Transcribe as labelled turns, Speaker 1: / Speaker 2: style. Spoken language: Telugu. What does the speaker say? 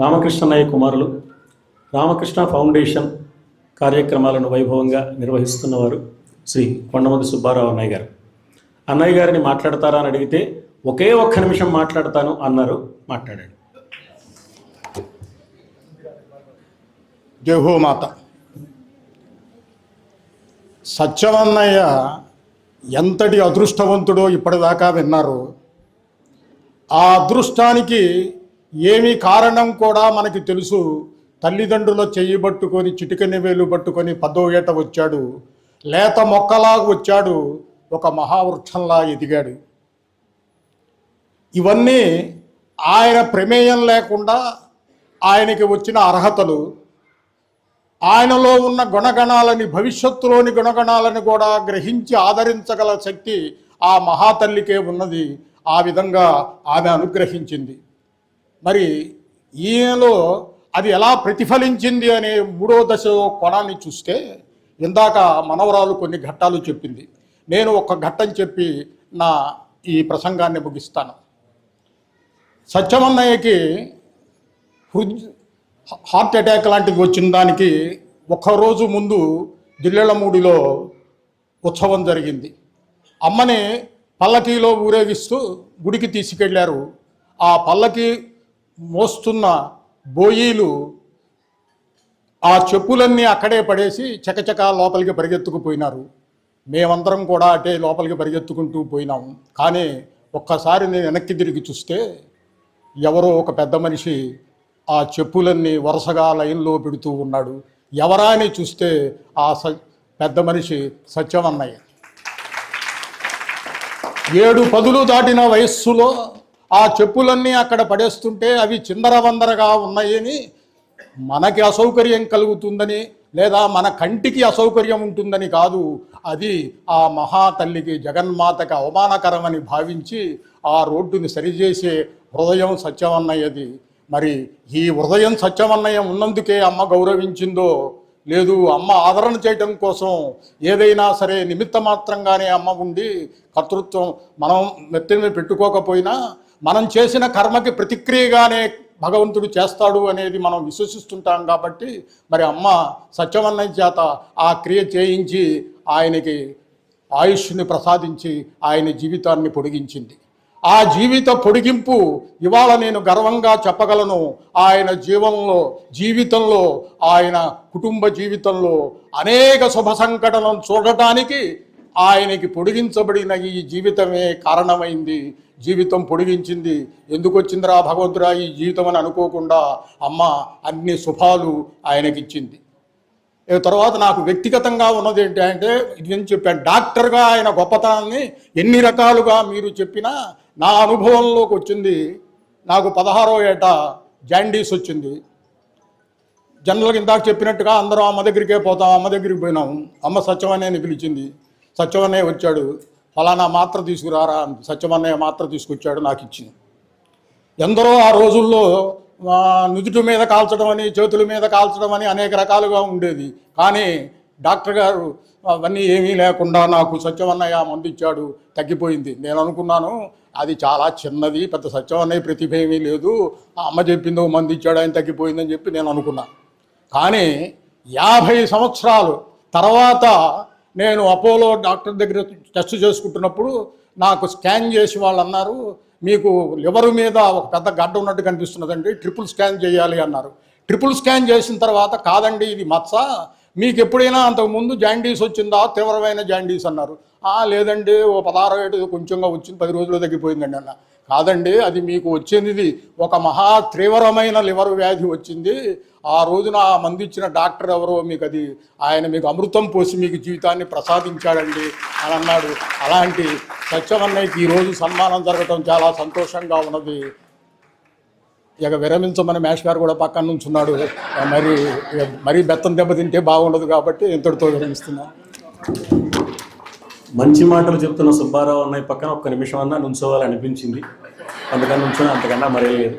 Speaker 1: రామకృష్ణయ్య కుమారులు రామకృష్ణ ఫౌండేషన్ కార్యక్రమాలను వైభవంగా నిర్వహిస్తున్నవారు శ్రీ కొండమది సుబ్బారావు అన్నయ్య గారు. అన్నయ్య గారిని మాట్లాడతారా అని అడిగితే ఒకే ఒక్క నిమిషం మాట్లాడతాను అన్నారు మాట్లాడండి.
Speaker 2: జహోమాత సత్యవన్నయ్య ఎంతటి అదృష్టవంతుడో ఇప్పటిదాకా విన్నారు. ఆ అదృష్టానికి ఏమి కారణం కూడా మనకి తెలుసు. తల్లిదండ్రుల చెయ్యి పట్టుకొని చిటికని వేలు పట్టుకొని పదో ఏట వచ్చాడు. లేత మొక్కలాగా వచ్చాడు. ఒక మహావృక్షంలా ఎదిగాడు. ఇవన్నీ ఆయన ప్రమేయం లేకుండా ఆయనకి వచ్చిన అర్హతలు. ఆయనలో ఉన్న గుణగణాలని భవిష్యత్తులోని గుణగణాలను కూడా గ్రహించి ఆదరించగల శక్తి ఆ మహాతల్లికే ఉన్నది. ఆ విధంగా ఆమె అనుగ్రహించింది. మరి ఈయనలో అది ఎలా ప్రతిఫలించింది అనే మూడో దశ కోణాన్ని చూస్తే ఇందాక మనవరాలు కొన్ని ఘట్టాలు చెప్పింది. నేను ఒక ఘట్టం చెప్పి నా ఈ ప్రసంగాన్ని ముగిస్తాను. సత్యమన్నయ్యకి హృద్ హార్ట్ అటాక్ లాంటిది వచ్చిన దానికి ఒకరోజు ముందు దిల్లెళ్ళమూడిలో ఉత్సవం జరిగింది. అమ్మని పల్లకీలో ఊరేగిస్తూ గుడికి తీసుకెళ్ళారు. ఆ పల్లకి మోస్తున్న బోయీలు ఆ చెప్పులన్నీ అక్కడే పడేసి చకచక లోపలికి పరిగెత్తుకుపోయినారు. మేమందరం కూడా అటే లోపలికి పరిగెత్తుకుంటూ పోయినాం. కానీ ఒక్కసారి నేను వెనక్కి తిరిగి చూస్తే ఎవరో ఒక పెద్ద మనిషి ఆ చెప్పులన్నీ వరుసగా లైన్లో పెడుతూ ఉన్నాడు. ఎవరా అని చూస్తే ఆ స పెద్ద మనిషి సత్యమన్నయ్య ఏడు పదులు దాటిన వయస్సులో ఆ చెప్పులన్నీ అక్కడ పడేస్తుంటే అవి చిందరవందరగా ఉన్నాయని మనకి అసౌకర్యం కలుగుతుందని లేదా మన కంటికి అసౌకర్యం ఉంటుందని కాదు. అది ఆ మహాతల్లికి జగన్మాతకి అవమానకరమని భావించి ఆ రోడ్డుని సరిచేసే హృదయం సత్యమన్నయ్యది. మరి ఈ హృదయం సత్యమన్నయ్య ఉన్నందుకే అమ్మ గౌరవించిందో లేదు అమ్మ ఆదరణ చేయటం కోసం ఏదైనా సరే నిమిత్త మాత్రంగానే అమ్మ ఉండి కర్తృత్వం మనం మెత్తని పెట్టుకోకపోయినా మనం చేసిన కర్మకి ప్రతిక్రియగానే భగవంతుడు చేస్తాడు అనేది మనం విశ్వసిస్తుంటాం కాబట్టి మరి అమ్మ సత్యవన్నయ్య చేత ఆ క్రియ చేయించి ఆయనకి ఆయుష్ని ప్రసాదించి ఆయన జీవితాన్ని పొడిగించింది. ఆ జీవిత పొడిగింపు ఇవాళ నేను గర్వంగా చెప్పగలను. ఆయన జీవనంలో జీవితంలో ఆయన కుటుంబ జీవితంలో అనేక శుభ సంఘటనలు చూడటానికి ఆయనకి పొడిగించబడిన ఈ జీవితమే కారణమైంది. జీవితం పొడిగించింది. ఎందుకు వచ్చిందిరా భగవంతురా ఈ జీవితం అని అనుకోకుండా అమ్మ అన్ని శుభాలు ఆయనకిచ్చింది. తర్వాత నాకు వ్యక్తిగతంగా ఉన్నది ఏంటి అంటే ఇది నేను చెప్పాను. డాక్టర్గా ఆయన గొప్పతనాన్ని ఎన్ని రకాలుగా మీరు చెప్పినా నా అనుభవంలోకి వచ్చింది. నాకు పదహారో ఏట జాండీస్ వచ్చింది. జనరల్గా ఇందాక చెప్పినట్టుగా అందరం అమ్మ దగ్గరికే పోతాం అమ్మ దగ్గరికి పోయినాం. అమ్మ సత్యమన్నయ్యని పిలిచింది. సత్యమన్నయ్య వచ్చాడు ఫలానా మాత్ర తీసుకురారా అంది. సత్యమన్నయ్య మాత్ర తీసుకొచ్చాడు నాకు ఇచ్చింది ఎందరో ఆ రోజుల్లో నుదుటి మీద కాల్చడం అని చేతుల మీద కాల్చడం అని అనేక రకాలుగా ఉండేది. కానీ డాక్టర్ గారు అవన్నీ ఏమీ లేకుండా నాకు సత్యమన్నయ్య మందు ఇచ్చాడు తగ్గిపోయింది. నేను అనుకున్నాను అది చాలా చిన్నది పెద్ద సత్యమన్నయ్య ప్రతిభ ఏమీ లేదు ఆ అమ్మ చెప్పిందో మందు ఇచ్చాడు ఆయన తగ్గిపోయిందని చెప్పి నేను అనుకున్నాను కానీ యాభై సంవత్సరాలు తర్వాత నేను అపోలో డాక్టర్ దగ్గర టెస్ట్ చేసుకుంటున్నప్పుడు నాకు స్కాన్ చేసి వాళ్ళు అన్నారు మీకు లివర్ మీద ఒక పెద్ద గడ్డ ఉన్నట్టు కనిపిస్తున్నదండి ట్రిపుల్ స్కాన్ చేయాలి అన్నారు. ట్రిపుల్ స్కాన్ చేసిన తర్వాత కాదండి ఇది మచ్చ మీకు ఎప్పుడైనా అంతకుముందు జాండీస్ వచ్చిందా? తీవ్రమైన జాండీస్ అన్నారు. లేదండి ఓ పదహారు ఏడు కొంచెంగా వచ్చింది పది రోజులు తగ్గిపోయిందండి అన్న. కాదండి అది మీకు వచ్చింది ఒక మహా తీవ్రమైన లివర్ వ్యాధి వచ్చింది. ఆ రోజున ఆ మంది ఇచ్చిన డాక్టర్ ఎవరో మీకు అది ఆయన మీకు అమృతం పోసి మీకు జీవితాన్ని ప్రసాదించాడండి అని అన్నాడు. అలాంటి సత్యమన్నయ్యకి ఈరోజు సన్మానం జరగటం చాలా సంతోషంగా ఉన్నది. ఇక విరమించమని మేష్ గారు కూడా పక్కన నుంచి ఉన్నాడు మరి మరీ బెత్తం దెబ్బ తింటే బాగుండదు కాబట్టి ఇంతటితో విరమిస్తున్నాను.
Speaker 1: మంచి మాటలు చెప్తున్న సుబ్బారావు అన్నయ్య పక్కన ఒక్క నిమిషం అన్నా నుంచోవాలనిపించింది. అందుకని నుంచుని అంతకన్నా మరే లేదు.